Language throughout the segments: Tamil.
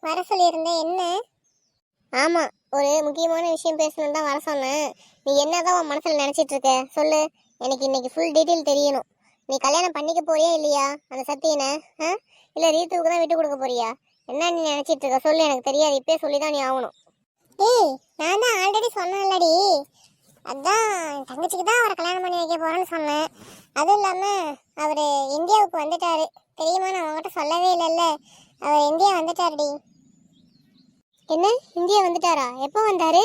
வர சொல்லியிருந்தேன். என்ன? ஆமாம் ஒரு முக்கியமான விஷயம் பேசணும் தான் வர சொன்னேன். நீ என்னதான் உன் மனசில் நினச்சிட்டு இருக்க? சொல்லு. எனக்கு இன்னைக்கு ஃபுல் டீட்டெயில் தெரியணும். நீ கல்யாணம் பண்ணிக்க போறியா இல்லையா? அந்த சத்தியனை ஆ? இல்லை ரீத்துவுக்கு தான் விட்டு கொடுக்க போறியா? என்ன நீ நினச்சிட்டு இருக்க? சொல்லு எனக்கு தெரியாது. இப்பயே சொல்லி தான் நீ ஆகணும். ஏய் நான் தான் ஆல்ரெடி சொன்னேன்லடி. அதான் தங்கச்சிக்கு தான் அவரை கல்யாணம் பண்ணி வைக்க போகிறேன்னு சொன்னேன். அதுவும் இல்லாமல் அவர் இந்தியாவுக்கு வந்துட்டார். தெரியுமா? நான் அவங்ககிட்ட சொல்லவே இல்லைல்ல. அவர் இந்தியா வந்துட்டாருடி. என்ன? இந்தியா வந்துட்டாரா? எப்போ வந்தாரு?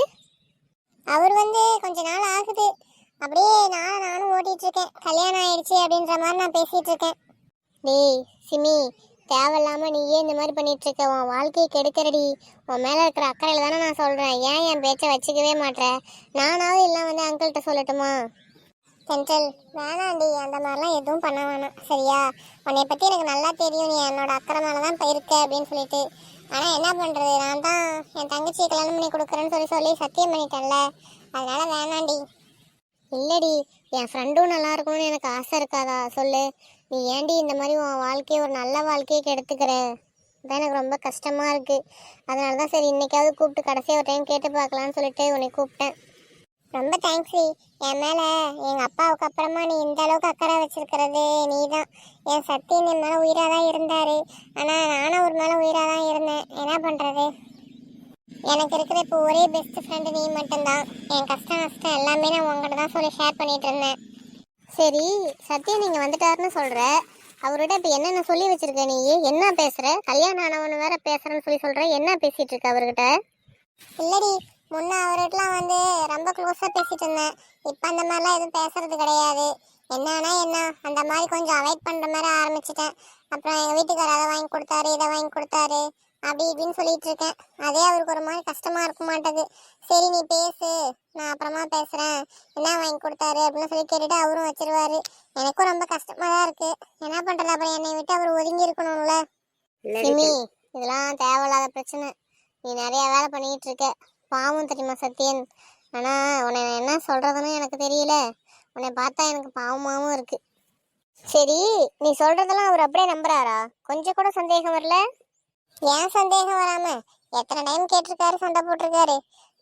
அவர் வந்து கொஞ்ச நாள் ஆகுது. அப்படியே நான் நானும் ஓட்டிட்டு இருக்கேன் கல்யாணம் ஆயிடுச்சு அப்படின்ற மாதிரி நான் பேசிட்டு இருக்கேன் டேய் சிமி தேவையில்லாம நீயே இந்த மாதிரி பண்ணிட்டு இருக்க உன் வாழ்க்கையை கெடுக்கிறடி. உன் மேல இருக்கிற அக்கறையில தானே நான் சொல்றேன். ஏன் என் பேச்சை வச்சுக்கவே மாட்டேன் நானாவது எல்லாம் வந்து அங்கிள்கிட்ட சொல்லட்டுமா? சென்ட்ரல் வேணாண்டி அந்த மாதிரிலாம் எதுவும் பண்ண வேணாம். சரியா? உன்னை பற்றி எனக்கு நல்லா தெரியும். நீ என்னோட அக்கறை மேலே தான் போயிருக்க அப்படின்னு சொல்லிட்டு. ஆனால் என்ன பண்ணுறது நான் தான் என் தங்கச்சியை கல்யாணம் பண்ணி கொடுக்குறேன்னு சொல்லி சொல்லி சத்தியம் பண்ணிட்டேன்ல. அதனால வேணாண்டி. இல்லடி என் ஃப்ரெண்டும் நல்லா இருக்கணும்னு எனக்கு ஆசை இருக்காதா? சொல்லு. நீ ஏன்டி இந்த மாதிரி உன் வாழ்க்கையை ஒரு நல்ல வாழ்க்கையை கெடுத்துக்கிற? தான் எனக்கு ரொம்ப கஷ்டமாக இருக்குது அதனால தான் சரி இன்றைக்காவது கூப்பிட்டு கடைசியாக ஒரு டைம் கேட்டு பார்க்கலான்னு சொல்லிட்டு உன்னை கூப்பிட்டேன். ரொம்ப தேங்க்ஸ் என் மேலே எங்கள் அப்பாவுக்கு அப்புறமா நீ இந்த அளவுக்கு அக்கறை வச்சிருக்கிறது நீ தான் என் சத்தியன் என் மேலே உயிராக தான் இருந்தார். ஆனால் நானும் ஒரு மேலே உயிராக தான் இருந்தேன். என்ன பண்ணுறது எனக்கு இருக்கிற இப்போ ஒரே பெஸ்ட் ஃப்ரெண்டு நீ மட்டும்தான். என் கஷ்டம் நஷ்டம் எல்லாமே நான் உங்கள்கிட்ட தான் சொல்லி ஷேர் பண்ணிகிட்டு இருந்தேன். சரி சத்யன் நீங்கள் வந்துட்டாருன்னு சொல்கிற அவர்கிட்ட இப்போ என்னென்ன சொல்லி வச்சிருக்க நீ? என்ன பேசுகிற கல்யாணம் ஆனவனு வேற பேசுகிறேன்னு சொல்லி சொல்கிற என்ன பேசிகிட்டு இருக்க அவர்கிட்ட? இல்லடி முன்ன அவர்கிட்டலாம் வந்து ரொம்ப க்ளோஸாக பேசிட்டு இருந்தேன். இப்போ அந்த மாதிரிலாம் எதுவும் பேசுறது கிடையாது. என்னன்னா என்ன அந்த மாதிரி கொஞ்சம் அவாய்ட் பண்ணுற மாதிரி ஆரம்பிச்சிட்டேன். அப்புறம் எங்கள் வீட்டுக்காரர் அதை வாங்கி கொடுத்தாரு இதை வாங்கி கொடுத்தாரு அப்படி இப்படின்னு சொல்லிட்டு இருக்கேன். அதே அவருக்கு ஒரு மாதிரி கஷ்டமா இருக்க மாட்டேது சரி நீ பேசு நான் அப்புறமா பேசுறேன். என்ன வாங்கி கொடுத்தாரு அப்படின்னு சொல்லி கேட்டுட்டு அவரும் வச்சிருவாரு. எனக்கும் ரொம்ப கஷ்டமா தான் இருக்கு. என்ன பண்றது? அப்புறம் என்னை விட்டு அவர் ஒதுங்கி இருக்கணும்ல. சிமி இதெல்லாம் தேவையில்லாத பிரச்சனை. நீ நிறைய வேலை பண்ணிட்டு இருக்க. பாவம் தெரியுமா சத்யன்? ஆனால் உன்னை நான் என்ன சொல்கிறதுன்னு எனக்கு தெரியல. உன்னை பார்த்தா எனக்கு பாவமாகவும் இருக்குது சரி நீ சொல்கிறதெல்லாம் அவர் அப்படியே நம்புறாரா? கொஞ்சம் கூட சந்தேகம் வரல? ஏன் சந்தேகம் வராமல் எத்தனை டைம் கேட்டிருக்காரு சண்டை போட்டிருக்காரு?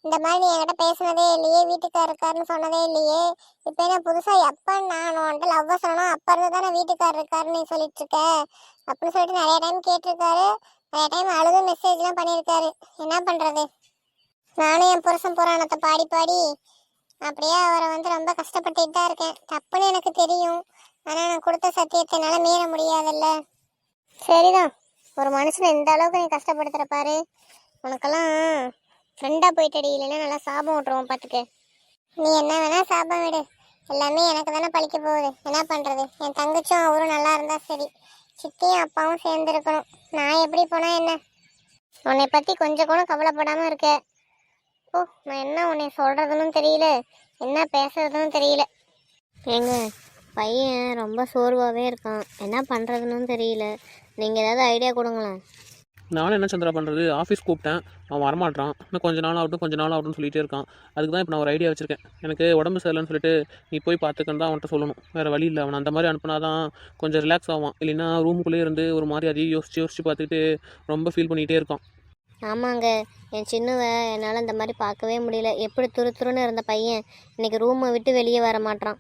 இந்த மாதிரி நீ என்கிட்ட பேசுனதே இல்லையே வீட்டுக்காரர் இருக்காருன்னு சொன்னதே இல்லையே. இப்போ என்ன புதுசாக எப்போ நான் உன்ட்டு லவ்வ சொல்லணும் அப்போ இருந்து தானே வீட்டுக்காரர் இருக்காருன்னு நீ சொல்லிட்டு இருக்க அப்படின்னு சொல்லிட்டு நிறைய டைம் கேட்டிருக்காரு. நிறைய டைம் அழுது மெசேஜ்லாம் பண்ணியிருக்காரு. என்ன பண்ணுறது நானும் என் புருஷன் புராணத்தை பாடி பாடி அப்படியே அவரை வந்து ரொம்ப கஷ்டப்பட்டுட்டு தான் இருக்கேன். தப்புன்னு எனக்கு தெரியும். ஆனால் நான் கொடுத்த சத்தியத்தை என்னால் மீற முடியாதுல்ல. சரிதான். ஒரு மனுஷனை இந்த அளவுக்கு நீ கஷ்டப்படுத்துற பாரு. உனக்கெல்லாம் ஃப்ரெண்டா போயிட்டடி. இல்லைன்னா நல்லா சாபம் விட்டுருவோம் பார்த்துக்க நீ என்ன வேணால் சாபம் விடு. எல்லாமே எனக்கு தானே பழிக்க போகுது. என்ன பண்ணுறது என் தங்கச்சும் அவரும் நல்லா இருந்தால் சரி. சித்தியும் அப்பாவும் சேர்ந்துருக்கணும். நான் எப்படி போனால் என்ன? உன்னை பற்றி கொஞ்சம் கூட கவலைப்படாமல் இருக்கேன் ஓ நான் என்ன உன்னை சொல்கிறதுன்னு தெரியல. என்ன பேசுறதுன்னு தெரியல. ஏங்க பையன் ரொம்ப சோர்வாகவே இருக்கான். என்ன பண்ணுறதுன்னு தெரியல. நீங்கள் ஏதாவது ஐடியா கொடுங்களேன். நானும் என்ன சந்திரா பண்ணுறது ஆஃபீஸ் கூப்பிட்டேன். அவன் வரமாட்டான் இன்னும் கொஞ்ச நாள் ஆகட்டும் கொஞ்ச நாள் ஆகட்டும் சொல்லிட்டே இருக்கான். அதுக்கு தான் இப்போ நான் ஒரு ஐடியா வச்சுருக்கேன். எனக்கு உடம்பு சரியில்லைன்னு சொல்லிட்டு நீ போய் பார்த்துக்கன்னு தான் அவன்கிட்ட சொல்லணும். வேறு வழி இல்லை. அவன் அந்த மாதிரி அனுப்புனா தான் கொஞ்சம் ரிலாக்ஸ் ஆவான். இல்லைன்னா ரூமுக்குள்ளேயே இருந்து ஒரு மாதிரி அதையும் யோசிச்சு யோசிச்சு பார்த்துக்கிட்டு ரொம்ப ஃபீல் பண்ணிகிட்டே இருக்கான். ஆமாங்க. என் சின்னவை என்னால் இந்த மாதிரி பார்க்கவே முடியல. எப்படி துரு துருன்னு இருந்த பையன் இன்னைக்கு ரூமை விட்டு வெளியே வர மாட்றான்.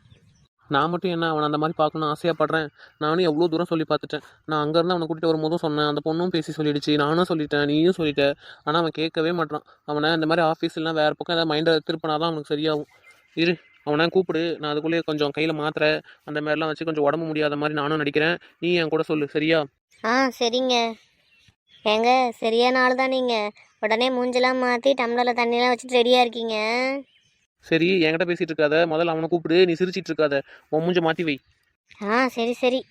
நான் மட்டும் என்ன அவன் அந்த மாதிரி பார்க்கணும்னு ஆசையாப்படுறேன். நானும் எவ்வளோ தூரம் சொல்லி பார்த்துட்டேன். நான் அங்கேருந்து அவனை கூட்டிகிட்டு வரும்போதும் சொன்னேன். அந்த பொண்ணும் பேசி சொல்லிடுச்சு. நானும் சொல்லிட்டேன். நீயும் சொல்லிட்ட. ஆனால் அவன் கேட்கவே மாட்டான் அவனை இந்த மாதிரி ஆஃபீஸ்லாம் வேறு பக்கம் ஏதாவது மைண்டை திருப்பினா தான் அவனுக்கு சரியாகும். இரு. அவனை கூப்பிடு. நான் அதுக்குள்ளேயே கொஞ்சம் கையில் மாத்திரை அந்த மாதிரிலாம் வச்சு கொஞ்சம் உடம்பு முடியாத மாதிரி நானும் நடிக்கிறேன். நீ என் கூட சொல்லு. சரியா? ஆ சரிங்க. ஏங்க சரியான ஆள் தான் நீங்கள் உடனே மூஞ்செல்லாம் மாற்றி டம்ளரில் தண்ணியெல்லாம் வச்சுட்டு ரெடியாக இருக்கீங்க? சரி என்கிட்ட பேசிட்டு இருக்காத. முதல்ல அவனை கூப்பிடு. நீ சிரிச்சிட்டு இருக்காத. உன் மூஞ்ச மாற்றி வை. ஆ சரி சரி.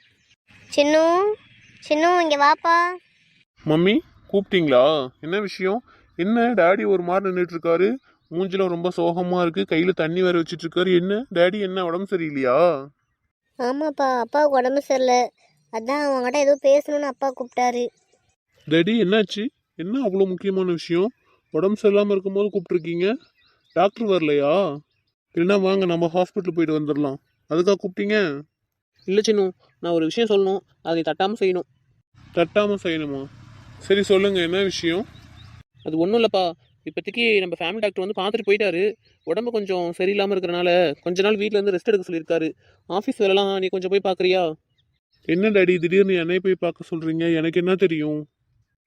சின்னு சின்னு இங்கே வாப்பா. மம்மி கூப்பிட்டீங்களா? என்ன விஷயம்? என்ன டாடி ஒரு மாதிரி நின்றுட்டு இருக்காரு மூஞ்சில ரொம்ப சோகமா இருக்கு. கையில தண்ணி வேற வச்சிட்டு இருக்காரு என்ன? டாடி என்ன? உடம்பு சரியில்லையா? ஆமாப்பா அப்பாவுக்கு உடம்பு சரியில்லை. அதான் அவங்ககிட்ட ஏதோ பேசணும்னு அப்பா கூப்பிட்டாரு. டாடி என்னாச்சு? என்ன அவ்வளோ முக்கியமான விஷயம்? உடம்பு சரியில்லாம இருக்கும்போது கூப்பிட்டுருக்கீங்க? டாக்டர் வரலையா? இல்லைன்னா வாங்க நம்ம ஹாஸ்பிட்டல் போயிட்டு வந்துடலாம். அதுக்காக கூப்பிட்டீங்க? இல்லை சின்னு நான் ஒரு விஷயம் சொல்லணும். அதை தட்டாமல் செய்யணும். தட்டாம செய்யணுமா? சரி சொல்லுங்க என்ன விஷயம்? அது ஒன்றும் இல்லைப்பா. இப்போதைக்கு நம்ம ஃபேமிலி டாக்டர் வந்து பார்த்துட்டு போயிட்டாரு. உடம்பு கொஞ்சம் சரியில்லாமல் இருக்கிறனால கொஞ்ச நாள் வீட்டில் இருந்து ரெஸ்ட் எடுக்க சொல்லியிருக்காரு. ஆஃபீஸ் வேலைலாம் நீ கொஞ்சம் போய் பார்க்குறியா? என்ன டாடி திடீர்னு என்னை போய் பார்க்க சொல்றீங்க? எனக்கு என்ன தெரியும்?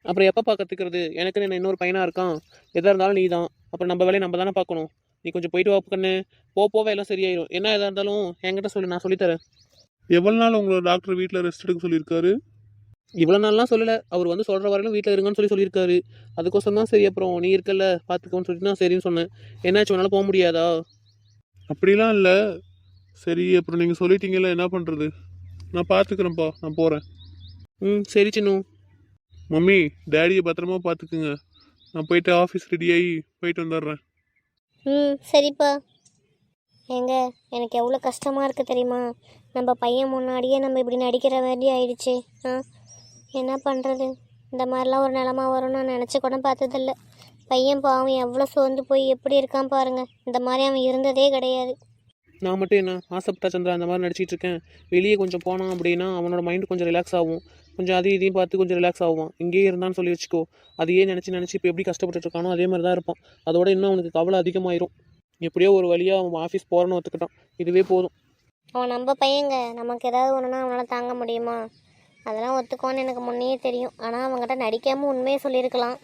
அப்புறம் எப்போ பார்க்கறதுக்கிறது எனக்கு என்ன இன்னொரு பையனாக இருக்கான். எதாக இருந்தாலும் நீ தான் அப்புறம் நம்ம வேலையை நம்ம தானே பார்க்கணும் நீ கொஞ்சம் போயிட்டு வா கண்ணு. போ போவே எல்லாம் சரியாயிரும். என்ன எதாக இருந்தாலும் என்கிட்ட சொல்லு நான் சொல்லித்தரேன் எவ்வளவு நாள் உங்களோட டாக்டர் வீட்டில் ரெஸ்ட் எடுக்க சொல்லியிருக்காரு? இவ்வளோ நாள்லாம் சொல்லலை. அவர் வந்து சொல்கிற வரையிலும் வீட்டில் இருங்கன்னு சொல்லி சொல்லியிருக்காரு. அதுக்கோசரம் தான் சரி அப்புறம் நீ இருக்கல பார்த்துக்கோன்னு சொல்லிட்டு நான் சரின்னு சொன்னேன். என்னாச்சு உன்னால் போக முடியாதா? அப்படிலாம் இல்லை. சரி அப்புறம் நீங்கள் சொல்லிட்டீங்கல்ல என்ன பண்ணுறது நான் பார்த்துக்கிறேன்ப்பா நான் போகிறேன் ம் சரி சின்னு. மம்மி டேடியை பத்திரமா பார்த்துக்குங்க நான் போயிட்டு ஆஃபீஸ் ரெடியாகி போயிட்டு வந்துடுறேன் ம் சரிப்பா. ஏங்க எனக்கு எவ்வளோ கஷ்டமாக இருக்குது தெரியுமா? நம்ம பையன் முன்னாடியே நம்ம இப்படி நடிக்கிற வேண்டி ஆயிடுச்சு. ஆ என்ன பண்ணுறது இந்த மாதிரிலாம் ஒரு நிலமா வரும்னு நான் நினச்சி கூட பார்த்ததில்ல. பையன் பாவம் எவ்வளோ சோர்ந்து போய் எப்படி இருக்கான் பாருங்க. இந்த மாதிரி அவன் இருந்ததே கிடையாது. நான் மட்டும் என்ன ஆசைப்பட்டா சந்திரா அந்த மாதிரி நடிச்சிட்டு இருக்கேன். வெளியே கொஞ்சம் போனான் அப்படின்னா அவனோட மைண்டு கொஞ்சம் ரிலாக்ஸ் ஆகும். கொஞ்சம் அதையும் இதையும் பார்த்து கொஞ்சம் ரிலாக்ஸ் ஆகும் இங்கேயே இருந்தான்னு சொல்லி வச்சுக்கோ. அதையே நினச்சி நினச்சி இப்போ எப்படி கஷ்டப்பட்டுட்டு இருக்கானோ அதே மாதிரி தான் இருப்பான். அதோட இன்னும் அவனுக்கு கவலை அதிகமாயிரும். எப்படியோ ஒரு வழியாக அவன் ஆஃபீஸ் போகிறேன்னு ஒத்துக்கிட்டான். இதுவே போதும். அவன் நம்ம பையங்க நமக்கு ஏதாவது ஒன்றுனா அவனால் தாங்க முடியுமா? அதெல்லாம் ஒத்துக்குவான்னு எனக்கு முன்னையே தெரியும். ஆனால் அவங்ககிட்ட நடிக்காமல் உண்மையை சொல்லியிருக்கலாம்.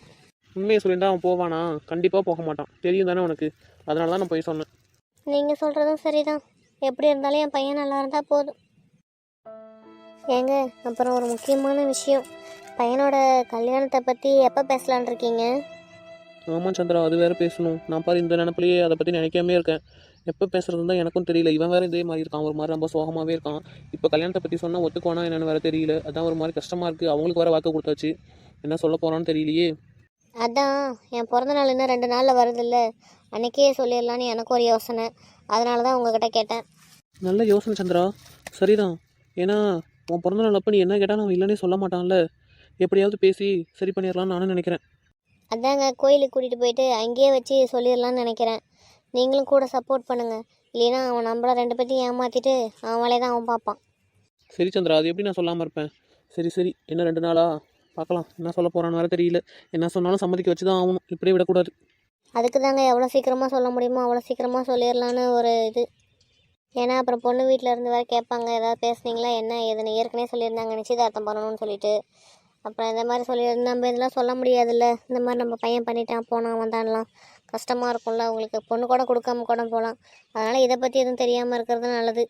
உண்மையை சொல்லியிருந்தா அவன் போவானா? கண்டிப்பாக போக மாட்டான். தெரியும் தானே உனக்கு? அதனால தான் நான் போய் சொன்னேன். நீங்கள் சொல்கிறதும் சரிதான். எப்படி இருந்தாலும் என் பையன் நல்லா இருந்தால் போதும். ஏங்க அப்புறம் ஒரு முக்கியமான விஷயம். பையனோட கல்யாணத்தை பற்றி எப்போ பேசலான் இருக்கீங்க? ஆமாம் சந்திரா அது வேற பேசணும். நான் பாரு இந்த நினப்பிலேயே அதை பற்றி நினைக்காமே இருக்கேன். எப்போ பேசுறது தான் எனக்கும் தெரியல. இவன் வேற இதே மாதிரி இருக்கான். ஒரு மாதிரி ரொம்ப சோகமாகவே இருக்கான். இப்போ கல்யாணத்தை பற்றி சொன்னால் ஒத்துக்குவானா என்னன்னு வேற தெரியல. அதான் ஒரு மாதிரி கஷ்டமாக இருக்குது அவங்களுக்கு வேற வாக்கு கொடுத்தாச்சு. என்ன சொல்ல போகிறான்னு தெரியலையே. அதான். என் பிறந்த நாள் இன்னும் ரெண்டு நாளில் வருதுல்ல. அன்னைக்கே சொல்லிடலான்னு எனக்கு ஒரு யோசனை. அதனால தான் உங்ககிட்ட கேட்டேன். நல்ல யோசனை சந்திரா. சரிதான். ஏன்னா உன் பிறந்த நாள் அப்போ நீ என்ன கேட்டால் நான் இல்லைன்னே சொல்ல மாட்டான்ல. எப்படியாவது பேசி சரி பண்ணிடலாம்னு நானும் நினைக்கிறேன். அதாங்க கோயிலுக்கு கூட்டிகிட்டு போயிட்டு அங்கேயே வச்சு சொல்லிடலான்னு நினைக்கிறேன். நீங்களும் கூட சப்போர்ட் பண்ணுங்கள் இல்லைன்னா அவன் நம்மள ரெண்டு பேர்த்தையும் ஏமாற்றிட்டு அவன் வேலையை தான் அவன் பார்ப்பான். சரி சந்திரா அது எப்படி நான் சொல்லாமல் இருப்பேன்? சரி சரி. என்ன ரெண்டு நாளா? பார்க்கலாம். என்ன சொல்ல போகிறான்னு வேற தெரியல. என்ன சொன்னாலும் சம்மதிக்க வச்சு தான் ஆகணும். இப்படியே விடக்கூடாது. அதுக்கு தாங்க எவ்வளோ சீக்கிரமாக சொல்ல முடியுமோ அவ்வளோ சீக்கிரமாக சொல்லிடலான்னு ஒரு இது. ஏன்னா அப்புறம் பொண்ணு வீட்டில் இருந்து வேறு கேட்பாங்க ஏதாவது பேசுனீங்களா? என்ன? ஏதுன்னு ஏற்கனவே சொல்லியிருந்தாங்க. நிச்சயதார்த்தம் பண்ணணும்னு சொல்லிட்டு. அப்புறம் இந்த மாதிரி சொல்லி நம்ம இதெல்லாம் சொல்ல முடியாதுல்ல. இந்த மாதிரி நம்ம பையன் பண்ணிட்டான் போனான் வந்தான்லாம். கஷ்டமாக இருக்கும்ல அவங்களுக்கு. பொண்ணு கூட கொடுக்காம கூட போகலாம் அதனால் இதை பற்றி எதுவும் தெரியாமல் இருக்கிறது நல்லது.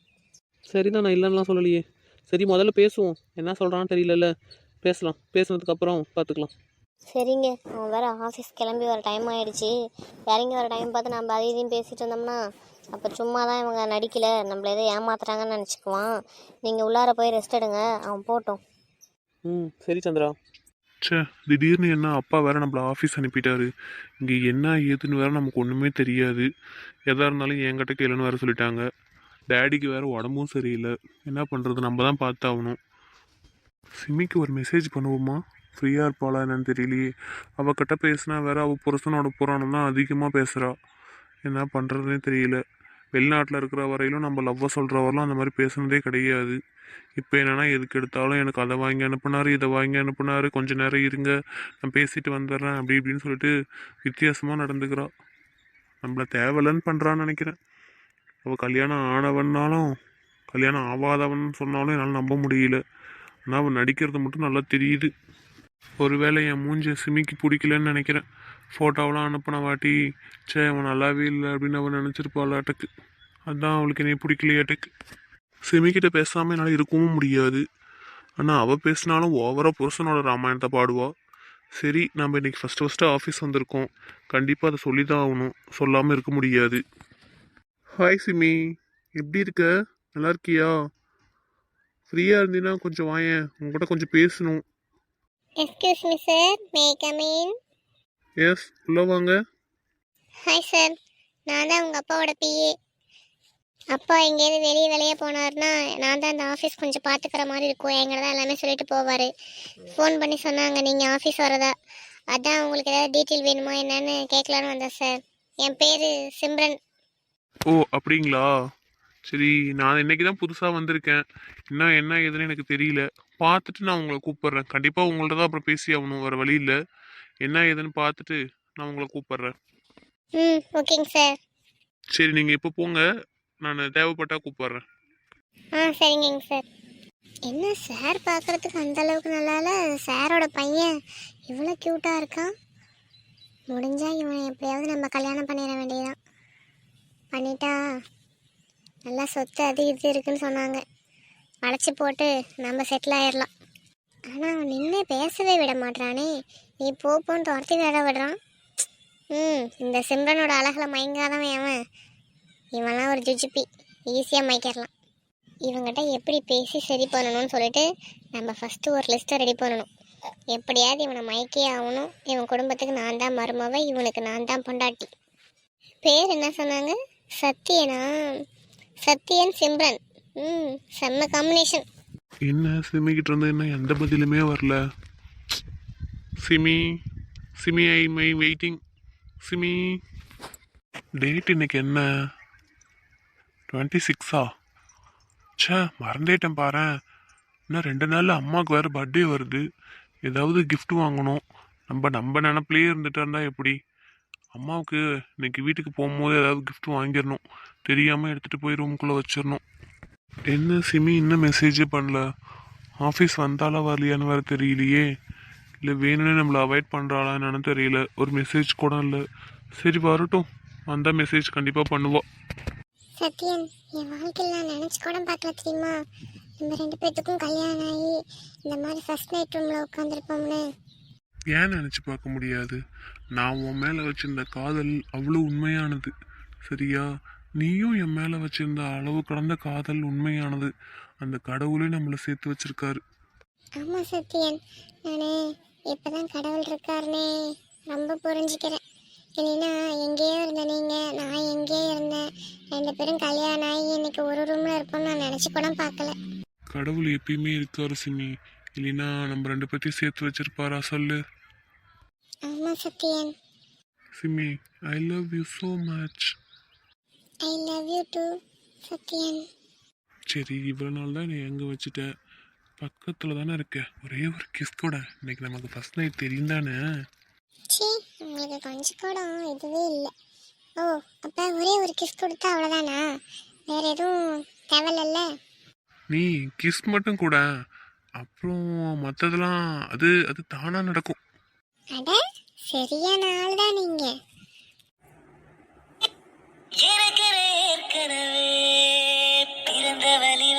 சரிதான் நான் இல்லைன்னுலாம் சொல்லலையே. சரி முதல்ல பேசுவோம். என்ன சொல்கிறான்னு தெரியலல்ல. பேசலாம். பேசுனதுக்கப்புறம் பார்த்துக்கலாம். சரிங்க. அவன் வேறு ஆஃபீஸ் கிளம்பி வர டைம் ஆயிடுச்சு. இறங்கி வர டைம் பார்த்து நம்ம அதை இதையும் பேசிட்டு இருந்தோம்னா அப்போ சும்மா தான் இவங்க நடிக்கல. நம்மள எதோ ஏமாத்துறாங்கன்னு நினச்சிக்குவான். நீங்கள் உள்ளார போய் ரெஸ்ட் எடுங்க. அவன் போட்டோம். ம் சரி சந்திரா. ச்சே திடீர்னு என்ன அப்பா வேற நம்மள ஆஃபீஸ் அனுப்பிட்டாரு. இங்கே என்ன ஏதுன்னு வேற நமக்கு ஒன்றுமே தெரியாது. எதாக இருந்தாலும் என்கிட்ட கேளுன்னு வேற சொல்லிட்டாங்க. டேடிக்கு வேற உடம்பும் சரியில்லை. என்ன பண்ணுறது நம்ம தான் பார்த்தாகணும். சிமிக்கு ஒரு மெசேஜ் பண்ணுவோமா? ஃப்ரீயாக இருப்பாளா என்னன்னு தெரியலையே. அவகிட்ட பேசினா வேற அவள் புருஷனோட புராணம் தான் அதிகமாக பேசுகிறா என்ன பண்ணுறதுனே தெரியல. வெளிநாட்டில் இருக்கிற வரையிலும் நம்ம லவ்வை சொல்கிற அந்த மாதிரி பேசுனதே கிடையாது. இப்போ என்னன்னா எதுக்கு எடுத்தாலும் எனக்கு அதை வாங்கி அனுப்புனார் இதை வாங்கி அனுப்புனார் கொஞ்ச நேரம் இருங்க நான் பேசிட்டு வந்துடுறேன் அப்படி இப்படின்னு சொல்லிட்டு வித்தியாசமாக நடந்துக்கிறா. நம்மள தேவையில்லைன்னு பண்ணுறான்னு நினைக்கிறேன். அவள் கல்யாணம் ஆனவன்னாலும் கல்யாணம் ஆகாதவன் சொன்னாலும் என்னால் நம்ப முடியல. ஆனால் அவன் நடிக்கிறது மட்டும் நல்லா தெரியுது. ஒருவேளை என் மூஞ்சி சிமிக்கு பிடிக்கலன்னு நினைக்கிறேன். ஃபோட்டோவெலாம் அனுப்பின வாட்டி சே அவன் நல்லாவே இல்லை அப்படின்னு அவன் நினச்சிருப்பாளாட்டுக்கு அதுதான் அவளுக்கு என்னை பிடிக்கலையாட்டுக்கு சிமிக்கிட்ட பேசாமல் என்னால் இருக்கவும் முடியாது. ஆனால் அவள் பேசினாலும் ஓவராக புருஷனோட ராமாயணத்தை பாடுவாள் சரி நம்ம இன்னைக்கு ஃபஸ்ட்டு ஃபஸ்ட்டு ஆஃபீஸ் வந்திருக்கோம். கண்டிப்பாக அதை சொல்லி தான் ஆகணும். சொல்லாமல் இருக்க முடியாது. ஹாய் சிமி. எப்படி இருக்க? நல்லா இருக்கியா? ஃப்ரீயாக இருந்தீன்னா கொஞ்சம் வாயேன். உங்ககிட்ட கொஞ்சம் பேசணும். Excuse me sir may come in yes உள்ளே வாங்க. ஹாய் சார் நான் தான் உங்கள் அப்பாவோட பிஏ அப்பா எங்கேயாவது வெளியே வெளியே போனார்னா நான் தான் அந்த ஆஃபீஸ் கொஞ்சம் பார்த்துக்கிற மாதிரி இருக்கும். எங்களை தான் எல்லாமே சொல்லிட்டு போவார். ஃபோன் பண்ணி சொன்னாங்க நீங்கள் ஆஃபீஸ் வரதா. அதான் உங்களுக்கு ஏதாவது டீட்டெயில் வேணுமா என்னன்னு கேட்கலான்னு வந்தேன் சார் என் பேர் சிம்ரன். ஓ அப்படிங்களா? சரி நான் இன்னைக்கு தான் புதுசாக வந்திருக்கேன். இன்னும் என்ன ஏதுன்னு எனக்கு தெரியல. பார்த்துட்டு நான் உங்களை கூப்பிடுறேன். கண்டிப்பாக உங்கள்ட்ட தான் அப்புறம் பேசி ஆகணும் வேறு வழி இல்லை. என்ன ஏதுன்னு பார்த்துட்டு நான் உங்களை கூப்பிட்றேன். ம் ஓகேங்க சார். சரி நீங்கள் இப்போ போங்க. நான் தேவைப்பட்டா கூப்பிட்றேன். ஆ சரிங்கங்க சார். என்ன சார் பார்க்கறதுக்கு அந்த அளவுக்கு நல்லா இல்லை? சாரோட பையன் இவ்வளோ க்யூட்டாக இருக்கான். முடிஞ்சா இவன் எப்படியாவது நம்ம கல்யாணம் பண்ணிட வேண்டியதான் பண்ணிட்டா நல்லா சொத்து அது இது இருக்குன்னு சொன்னாங்க. வளைச்சி போட்டு நம்ம செட்டில் ஆயிடலாம் ஆனால் அவன் நின்று பேசவே விட மாட்றானே. நீ போ போன்னு துரத்தி விட விடுறான். ம் இந்த சிம்ரனோட அழகில் மயங்காதவன் அவன் இவன்லாம் ஒரு ஜுஜிப்பி ஈஸியாக மயக்கிடலாம் இவங்கிட்ட எப்படி பேசி சரி பண்ணணும்னு சொல்லிட்டு நம்ம ஃபஸ்ட்டு ஒரு லிஸ்ட்டை ரெடி பண்ணணும். எப்படியாவது இவனை மயக்கே ஆகணும். இவன் குடும்பத்துக்கு நான் தான் மருமவை இவனுக்கு நான் தான் பொண்டாட்டி. பேர் என்ன சொன்னாங்க? சத்யனா. சத்யன் சிம்ரன். ம் செம்ம காம்பினேஷன் என்ன சிமிக்கிட்டு இருந்து என்ன எந்த பதிலுமே வரல. Simi Simi I my waiting Simi date இன்னைக்கு என்ன? டுவெண்ட்டி சிக்ஸா ச்சே மறந்தேட்டேன் பாரேன். இன்னும் ரெண்டு நாளில் அம்மாவுக்கு வேறு பர்த்டே வருது. ஏதாவது கிஃப்ட் வாங்கணும். நம்ம நம்ம நினப்பிலேயே இருந்துட்டு இருந்தால் எப்படி? அம்மாவுக்கு இன்னைக்கு வீட்டுக்கு போகும்போது ஏதாவது கிஃப்ட் வாங்கிடணும். தெரியாமல் எடுத்துகிட்டு போய் ரூம்குள்ளே வச்சிடணும். என்ன சிமி இன்னும் மெசேஜே பண்ணல? ஆஃபீஸ் வந்தாலா வரலையான்னு வேறு தெரியலையே. இல்லை வேணும்னே நம்மளை அவாய்ட் பண்ணுறாளா என்னன்னு தெரியல. ஒரு மெசேஜ் கூட இல்லை. சரி வரட்டும். வந்தால் மெசேஜ் கண்டிப்பாக பண்ணுவோம் சத்யன் என் வாழ்க்கையில் நான் நினச்சி கூட பார்க்கல தெரியுமா? நம்ம ரெண்டு பேர்த்துக்கும் கல்யாணம் ஆகி இந்த மாதிரி ஃபர்ஸ்ட் நைட் ரூமில் உட்காந்துருப்போம்னு ஏன் நினச்சி பார்க்க முடியாது? நான் உன் மேலே வச்சிருந்த காதல் அவ்வளோ உண்மையானது. சரியா? நீயும் என் மேலே வச்சிருந்த அளவு கடந்த காதல் உண்மையானது. அந்த கடவுளே நம்மளை சேர்த்து வச்சிருக்காரு. ஆமாம் சத்யன். நான் இப்போ தான் கடவுள் இருக்காருனே. ரொம்ப புரிஞ்சுக்கிறேன். இல்லைன்னா எங்கேயோ இருந்த நீங்கள் நான் எங்கேயோ இருந்தேன். ரெண்டு பேரும் கல்யாணம் ஆகி இன்னைக்கு ஒரு ரூமில் இருப்போம்னு நான் நினச்சி கூட பார்க்கல. கடவுள் எப்பயுமே இருக்காரு சிமி இல்லைன்னா நம்ம ரெண்டு பேர்த்தையும் சேர்த்து வச்சிருப்பாரா சொல்லு. ஆமாம் Sathyan. Simi I love you so much I love you too Sathyan சரி இவ்வளோ நாள் தான் நீ எங்கே வச்சுட்ட? பக்கத்தில் தானே இருக்க. ஒரே ஒரு கிஸ் கூட. இன்னைக்கு நமக்கு ஃபர்ஸ்ட் நைட் தெரியும் தானே? சீ உங்களுக்கு கொஞ்சம் கூட இதுவே இல்லை. ஓ அப்போ ஒரே ஒரு கிஸ் கொடுத்தா அவ்வளோதானா வேற எதுவும் தேவையில்ல நீ கிஸ் மட்டும் கூட. அப்புறம் மற்றதெல்லாம் அது அது தானாக நடக்கும். அட சரியான ஆள் தான் நீங்கள் இருக்கிற ஏற்கனவே பிறந்த வழி